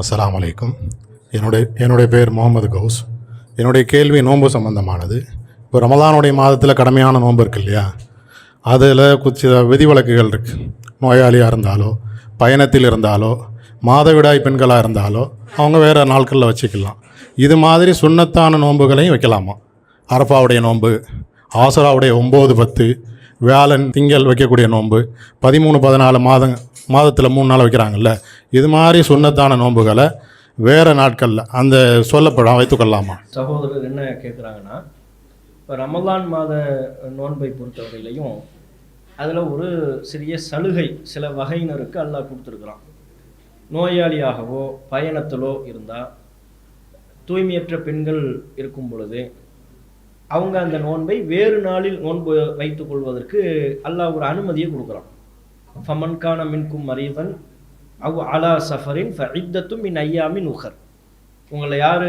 அஸ்லாம் வலைக்கும் என்னுடைய என்னுடைய பேர் முகமது கவுஸ். என்னுடைய கேள்வி நோன்பு சம்பந்தமானது. இப்போ ரமதானுடைய மாதத்தில் கடமையான நோன்பு இருக்கு இல்லையா? அதில் சில விதிவிலக்குகள் இருக்குது நோயாளியாக இருந்தாலோ பயணத்தில் இருந்தாலோ மாதவிடாய் பெண்களாக இருந்தாலோ அவங்க வேறு நாட்களில் வச்சுக்கலாம். இது மாதிரி சுண்ணத்தான நோன்புகளையும் வைக்கலாமா? அரப்பாவுடைய நோன்பு ஆசராவுடைய ஒம்பது பத்து வியாழன் திங்கள் வைக்கக்கூடிய நோன்பு பதிமூணு பதினாலு மாதம் மாதத்தில் மூணு நாள் வைக்கிறாங்கல்ல? இது மாதிரி சுண்ணத்தான நோன்புகளை வேறு நாட்களில் அந்த சொல்லப்படம் வைத்துக்கொள்ளலாமா சகோதரர் என்ன கேட்குறாங்கன்னா இப்போ ரமலான் மாத நோன்பை பொறுத்தவரையிலையும் அதில் ஒரு சிறிய சலுகை சில வகையினருக்கு அல்லாஹ் கொடுத்துருக்குறான். நோயாளியாகவோ பயணத்திலோ இருந்தால் தூய்மையற்ற பெண்கள் இருக்கும் பொழுது அவங்க அந்த நோன்பை வேறு நாளில் நோன்பு வைத்துக் கொள்வதற்கு அல்லாஹ் ஒரு அனுமதியை கொடுக்குறான். ஃபமன்கான மின்கும் மறைவன் அவ் அலா சஃபரின் ஃபஇத்தத்தும் மின் ஐயாமின் உஹர் உங்களை யார்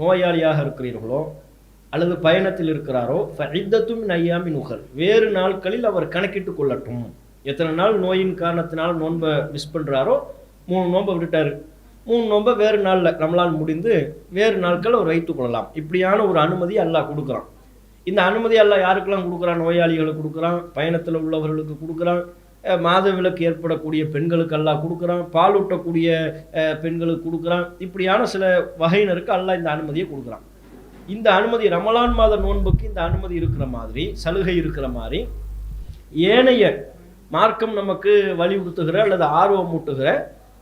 நோயாளியாக இருக்கிறீர்களோ அல்லது பயணத்தில் இருக்கிறாரோ ஃபஇத்தத்தும் மின் ஐயாமின் உஹர் வேறு நாட்களில் அவர் கணக்கிட்டு கொள்ளட்டும். எத்தனை நாள் நோயின் காரணத்தினால் நோன்பை மிஸ் பண்ணுறாரோ மூணு நோன்பை விட்டுட்டார். மூணு நோன்பை வேறு நாளில் நம்மளால் முடிந்து வேறு நாட்கள் அவர் வைத்து கொள்ளலாம். இப்படியான ஒரு அனுமதி அல்லாஹ் கொடுக்குறான். இந்த அனுமதி எல்லாம் யாருக்கெல்லாம் கொடுக்குறான்? நோயாளிகளுக்கு கொடுக்குறான் பயணத்தில் உள்ளவர்களுக்கு கொடுக்குறான். மாதவிலக்கு மாத விலக்கு ஏற்படக்கூடிய பெண்களுக்கு அல்லாஹ் கொடுக்குறான் பாலூட்டக்கூடிய பெண்களுக்கு கொடுக்குறான். இப்படியான சில வகையினருக்கு அல்லாஹ் இந்த அனுமதியை கொடுக்குறான். இந்த அனுமதி ரமலான் மாத நோன்புக்கு இந்த அனுமதி இருக்கிற மாதிரி சலுகை இருக்கிற மாதிரி ஏனைய மார்க்கம் நமக்கு வலியுறுத்துகிற அல்லது ஆர்வமூட்டுகிற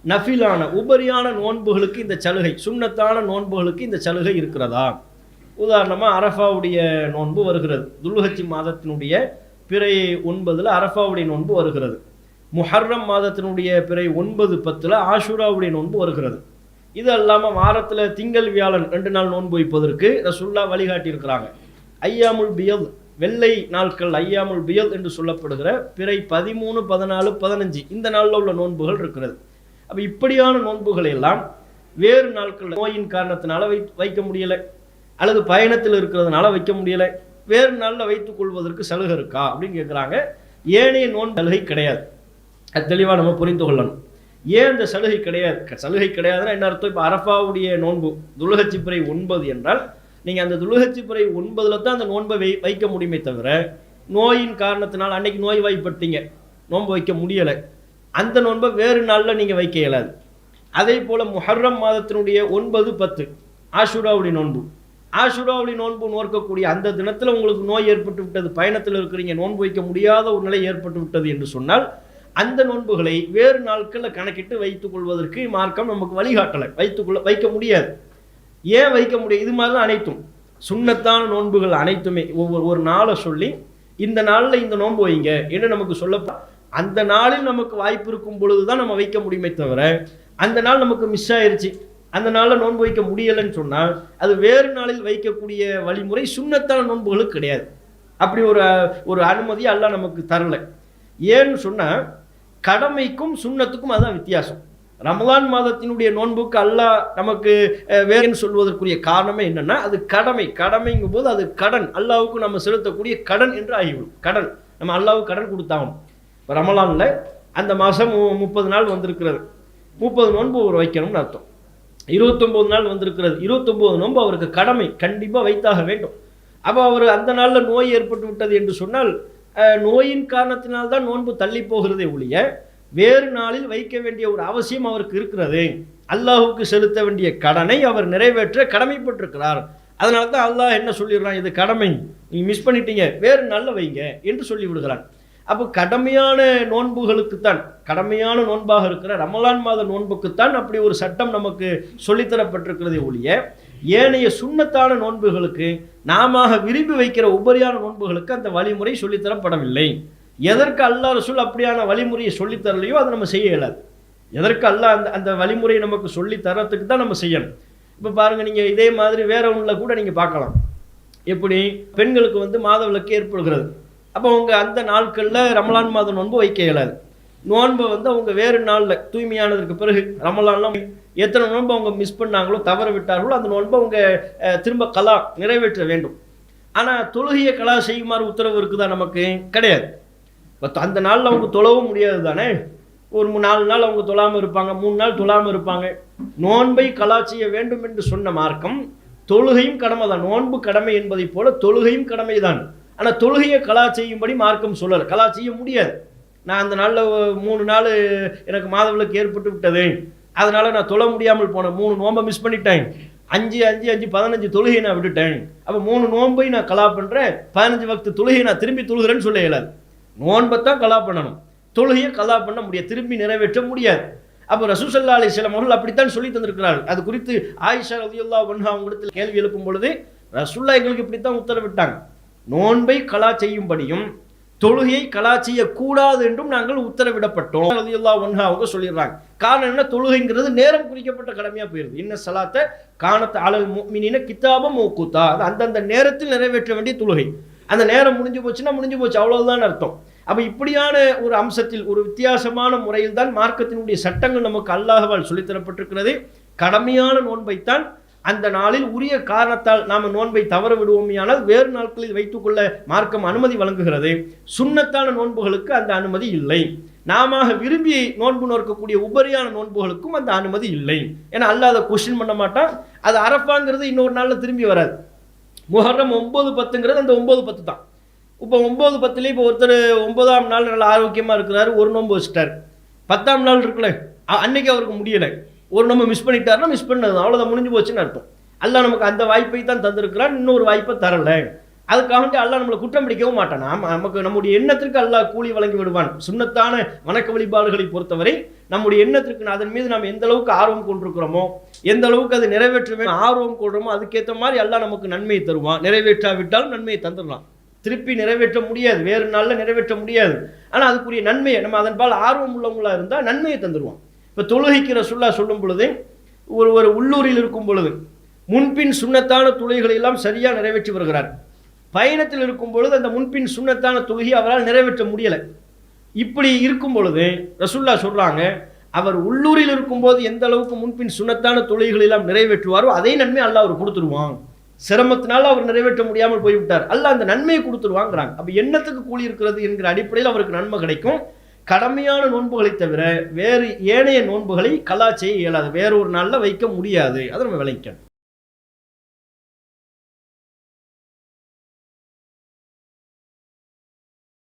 நஃபிலான உபரியான நோன்புகளுக்கு இந்த சலுகை சுண்ணத்தான நோன்புகளுக்கு இந்த சலுகை இருக்கிறதா? உதாரணமாக அரஃபாவுடைய நோன்பு வருகிறது. துல்ஹச்சி மாதத்தினுடைய பிறை ஒன்பதில் அரஃபாவுடைய நோன்பு வருகிறது. முஹர்ரம் மாதத்தினுடைய பிறை ஒன்பது பத்தில் ஆஷுராவுடைய நோன்பு வருகிறது. இது அல்லாமல் வாரத்தில் திங்கள் வியாழன் ரெண்டு நாள் நோன்பு வைப்பதற்கு ரசுல்லா வழிகாட்டியிருக்கிறாங்க ஐயாமுல் பியல் வெள்ளை நாட்கள் ஐயாமுல் பியல் என்று சொல்லப்படுகிற பிறை பதிமூணு பதினாலு பதினஞ்சு இந்த நாளில் உள்ள நோன்புகள் இருக்கிறது. அப்போ இப்படியான நோன்புகளை எல்லாம் வேறு நாட்கள் நோயின் காரணத்தினால வை வைக்க முடியலை. அல்லது பயணத்தில் இருக்கிறதுனால வைக்க முடியலை. வேறு நாளில் வைத்துக் கொள்வதற்கு சலுகை இருக்கா அப்படின்னு கேட்குறாங்க ஏனைய நோன்பு சலுகை கிடையாது. அது தெளிவாக நம்ம புரிந்து கொள்ளணும். ஏன் இந்த சலுகை கிடையாது? சலுகை கிடையாதுன்னா என்ன அர்த்தம்? இப்போ அரஃபாவுடைய நோன்பு துலுகச்சி ஒன்பது என்றால் நீங்கள் அந்த துலுகச்சி ஒன்பதில் தான் அந்த நோன்பை வை வைக்க முடியுமே தவிர நோயின் காரணத்தினால் அன்னைக்கு நோய் வாய்ப்பட்டீங்க நோன்பு வைக்க முடியலை. அந்த நோன்பை வேறு நாளில் நீங்கள் வைக்க இயலாது. அதே போல் முஹர்ரம் மாதத்தினுடைய ஒன்பது பத்து ஆஷுடாவுடைய நோன்பு. ஆஷுராவுடைய நோன்பு நோக்கக்கூடிய அந்த தினத்தில் உங்களுக்கு நோய் ஏற்பட்டு விட்டது. பயணத்தில் இருக்கிறீங்க நோன்பு வைக்க முடியாத ஒரு நிலை ஏற்பட்டு விட்டது என்று சொன்னால் அந்த நோன்புகளை வேறு நாட்களில் கணக்கிட்டு வைத்துக் கொள்வதற்கு மார்க்கம் நமக்கு வழிகாட்டலை. வைத்துக்கொள்ள வைக்க முடியாது. ஏன் வைக்க முடியும் இது மாதிரி தான் அனைத்தும். சுண்ணத்தான நோன்புகள் அனைத்துமே ஒவ்வொரு ஒரு நாளை சொல்லி இந்த நாளில் இந்த நோன்பு வைங்க என்று நமக்கு சொல்ல அந்த நாளில் நமக்கு வாய்ப்பு இருக்கும் பொழுது தான் நம்ம வைக்க முடியுமே தவிர அந்த நாள் நமக்கு மிஸ் ஆயிடுச்சு அந்த நாளில் நோன்பு வைக்க முடியலைன்னு சொன்னால் அது வேறு நாளில் வைக்கக்கூடிய வழிமுறை சுண்ணத்தான நோன்புகளுக்கு கிடையாது. அப்படி ஒரு ஒரு அனுமதி அல்லாஹ் நமக்கு தரலை. ஏன்னு சொன்னால் கடமைக்கும் சுண்ணத்துக்கும் அதுதான் வித்தியாசம். ரமலான் மாதத்தினுடைய நோன்புக்கு அல்லாஹ் நமக்கு வேறுன்னு சொல்வதற்குரிய காரணமே என்னன்னா அது கடமை. கடமைங்கும் போது அது கடன். அல்லாவுக்கு நம்ம செலுத்தக்கூடிய கடன் என்று ஆகிவிடும். கடன். நம்ம அல்லாவுக்கு கடன் கொடுத்தாகணும். இப்போ ரமலானில் அந்த மாதம் முப்பது நாள் வந்திருக்கிறது. முப்பது நோன்பு ஒரு வைக்கணும்னு அர்த்தம். இருபத்தொம்போது நாள் வந்திருக்கிறது. இருபத்தொம்போது நோன்பு அவருக்கு கடமை. கண்டிப்பாக வைத்தாக வேண்டும். அப்போ அவர் அந்த நாளில் நோய் ஏற்பட்டு விட்டது என்று சொன்னால் நோயின் காரணத்தினால்தான் நோன்பு தள்ளி போகிறதே ஒழிய வேறு நாளில் வைக்க வேண்டிய ஒரு அவசியம் அவருக்கு இருக்கிறது. அல்லாஹுக்கு செலுத்த வேண்டிய கடனை அவர் நிறைவேற்ற கடமைப்பட்டிருக்கிறார். அதனால தான் அல்லாஹ் என்ன சொல்லிடுறான்? இது கடமை. நீ மிஸ் பண்ணிட்டீங்க. வேறு நாளில் வைங்க என்று சொல்லி விடுகிறான் அப்போ கடமையான நோன்புகளுக்குத்தான் கடமையான நோன்பாக இருக்கிற ரமலான் மாத நோன்புக்குத்தான் அப்படி ஒரு சட்டம் நமக்கு சொல்லித்தரப்பட்டிருக்கிறதே ஒழிய ஏனைய சுண்ணத்தான நோன்புகளுக்கு நாம விரும்பி வைக்கிற உபரியான நோன்புகளுக்கு அந்த வழிமுறை சொல்லித்தரப்படவில்லை. எதற்கு அல்லாத ரசூல் அப்படியான வழிமுறையை சொல்லித்தரலையோ அதை நம்ம செய்ய இயலாது. எதற்கு அல்லா அந்த அந்த வழிமுறையை நமக்கு சொல்லித் தரத்துக்கு தான் நம்ம செய்யணும். இப்போ பாருங்கள் நீங்கள் இதே மாதிரி வேற ஒன்றில் கூட நீங்கள் பார்க்கலாம். எப்படி? பெண்களுக்கு வந்து மாதவிலக்கு ஏற்படுகிறது. அப்போ அவங்க அந்த நாட்களில் ரமலான் மாதம் நோன்பு வைக்க இயலாது. நோன்பை வந்து அவங்க வேறு நாளில் தூய்மையானதுக்கு பிறகு ரமலான்லாம் எத்தனை நோன்பு அவங்க மிஸ் பண்ணாங்களோ தவற விட்டார்களோ அந்த நோன்பை அவங்க திரும்ப கலா நிறைவேற்ற வேண்டும். ஆனால் தொழுகையை கலா செய்யுமாறு உத்தரவு இருக்குதா நமக்கு? கிடையாது. இப்போ அந்த நாளில் அவங்க தொழவும் முடியாது தானே? ஒரு நாலு நாள் அவங்க தொழாமல் இருப்பாங்க மூணு நாள் தொழாமல் இருப்பாங்க. நோன்பை கலா செய்ய வேண்டும் என்று சொன்ன மார்க்கம் தொழுகையும் கடமை தான் நோன்பு கடமை என்பதைப் போல தொழுகையும் கடமை தான் ஆனால் தொழுகையை கலா செய்யும்படி மார்க்கம் சொல்லலை. கலா செய்ய முடியாது. நான் அந்த நாளில் மூணு நாள் எனக்கு மாதவிலக்கு ஏற்பட்டு விட்டது. அதனால் நான் தொழ முடியாமல் போனேன் மூணு நோன்பை மிஸ் பண்ணிட்டேன். அஞ்சு அஞ்சு அஞ்சு பதினஞ்சு தொழுகையை நான் விட்டுட்டேன். அப்போ மூணு நோன்பையும் நான் கலா பண்ணுறேன் பதினஞ்சு வக்து தொழுகையை நான் திரும்பி தொழுகிறேன்னு சொல்ல இயலாது. நோன்பை தான் கலா பண்ணணும். தொழுகையை கலா பண்ண முடியாது. திரும்பி நிறைவேற்ற முடியாது. அப்போ ரசூசல்லா அலி சில மகள் அப்படித்தான் சொல்லி தந்திருக்கிறார்கள். அது குறித்து ஆயிஷா ரதியுல்லா ஒன்ஹா அவங்களிடத்தில் கேள்வி எழுப்பும் பொழுது ரசுல்லா எங்களுக்கு இப்படித்தான் உத்தரவிட்டாங்க. நோன்பை கலா செய்யும்படியும் தொழுகையை கலா செய்யக்கூடாது என்றும் நாங்கள் உத்தரவிடப்பட்டோம். ரதியுல்லா ஒன்றா அவங்க சொல்லிடுறாங்க. காரணம் என்ன? தொழுகைங்கிறது நேரம் குறிக்கப்பட்ட கடமையாக போயிருது. இன்ன சலாத்த காணத்தை அலல் மீனின கித்தாபம் மூக்குத்தா அது அந்தந்த நேரத்தில் நிறைவேற்ற வேண்டிய தொழுகை. அந்த நேரம் முடிஞ்சு போச்சுன்னா முடிஞ்சு போச்சு. அவ்வளோதான் அர்த்தம். அப்போ இப்படியான ஒரு அம்சத்தில் ஒரு வித்தியாசமான முறையில் தான் மார்க்கத்தினுடைய சட்டங்கள் நமக்கு அல்லாஹவால் சொல்லித்தரப்பட்டிருக்கிறது. கடமையான நோன்பைத்தான் அந்த நாளில் உரிய காரணத்தால் நாம் நோன்பை தவற விடுவோமையானால் வேறு நாட்களில் வைத்துக்கொள்ள மார்க்கம் அனுமதி வழங்குகிறது. சுண்ணத்தான நோன்புகளுக்கு அந்த அனுமதி இல்லை. நாம விரும்பி நோன்பு நோக்கக்கூடிய உபரியான நோன்புகளுக்கும் அந்த அனுமதி இல்லை. ஏன்னா அல்லாத அதை கொஸ்டின் பண்ண மாட்டான். அது அரப்பாங்கிறது இன்னொரு நாளில் திரும்பி வராது. முகரம் ஒம்பது பத்துங்கிறது அந்த ஒம்பது பத்து தான். இப்போ ஒம்பது பத்துலேயே இப்போ ஒருத்தர் ஒன்பதாம் நாள் நல்லா ஆரோக்கியமாக இருக்கிறாரு ஒரு நோன்பு வச்சுட்டார். பத்தாம் நாள் இருக்குல்ல அன்னைக்கு அவருக்கு முடியலை. ஒரு நம்ம மிஸ் பண்ணிட்டாருன்னா மிஸ் பண்ணது அவ்வளோதான் முடிஞ்சு போச்சுன்னு அர்த்தம். அல்லா நமக்கு அந்த வாய்ப்பை தான் தந்திருக்கிறான் இன்னொரு வாய்ப்பை தரல. அதுக்காக வேண்டி அல்லா நம்மளை குற்றம் பிடிக்கவும் மாட்டான். நமக்கு நம்முடைய எண்ணத்திற்கு அல்லாஹ் கூலி வழங்கி விடுவான். சுண்ணத்தான வணக்க வழிபாடுகளை பொறுத்தவரை நம்முடைய எண்ணத்திற்கு அதன் மீது நாம் எந்த அளவுக்கு ஆர்வம் கொண்டிருக்கிறோமோ எந்த அளவுக்கு அது நிறைவேற்றுமே ஆர்வம் கொள்றோமோ அதுக்கேற்ற மாதிரி எல்லாம் நமக்கு நன்மையை தருவான். நிறைவேற்றாவிட்டாலும் நன்மையை தந்துடலாம். திருப்பி நிறைவேற்ற முடியாது. வேறு நாளில் நிறைவேற்ற முடியாது. ஆனால் அதுக்குரிய நன்மையை நம்ம அதன்பால் ஆர்வம் உள்ளவங்களாக இருந்தால் நன்மையை தந்துடுவான் இப்போ தொழுகைக்கு ரசுல்லா சொல்லும் பொழுது ஒரு ஒரு உள்ளூரில் இருக்கும் பொழுது முன்பின் சுண்ணத்தான தொழுகைகளை எல்லாம் சரியாக நிறைவேற்றி வருகிறார். பயணத்தில் இருக்கும் பொழுது அந்த முன்பின் சுண்ணத்தான தொழுகையை அவரால் நிறைவேற்ற முடியலை. இப்படி இருக்கும் பொழுது ரசுல்லா சொல்கிறாங்க அவர் உள்ளூரில் இருக்கும்போது எந்த அளவுக்கு முன்பின் சுண்ணத்தான தொழில்களை எல்லாம் நிறைவேற்றுவாரோ அதே நன்மை அல்லாஹ் அவர் கொடுத்துருவான். சிரமத்தினால அவர் நிறைவேற்ற முடியாமல் போய்விட்டார். அல்ல அந்த நன்மையை கொடுத்துருவாங்கிறாங்க அப்போ எண்ணத்துக்கு கூலி இருக்கிறது என்கிற அடிப்படையில் அவருக்கு நன்மை கிடைக்கும். கடமையான நோன்புகளை தவிர வேறு ஏனைய நோன்புகளை கலா செய்ய இயலாது. வேறொரு நாளில் வைக்க முடியாது. அதை நம்ம விளைக்கணும்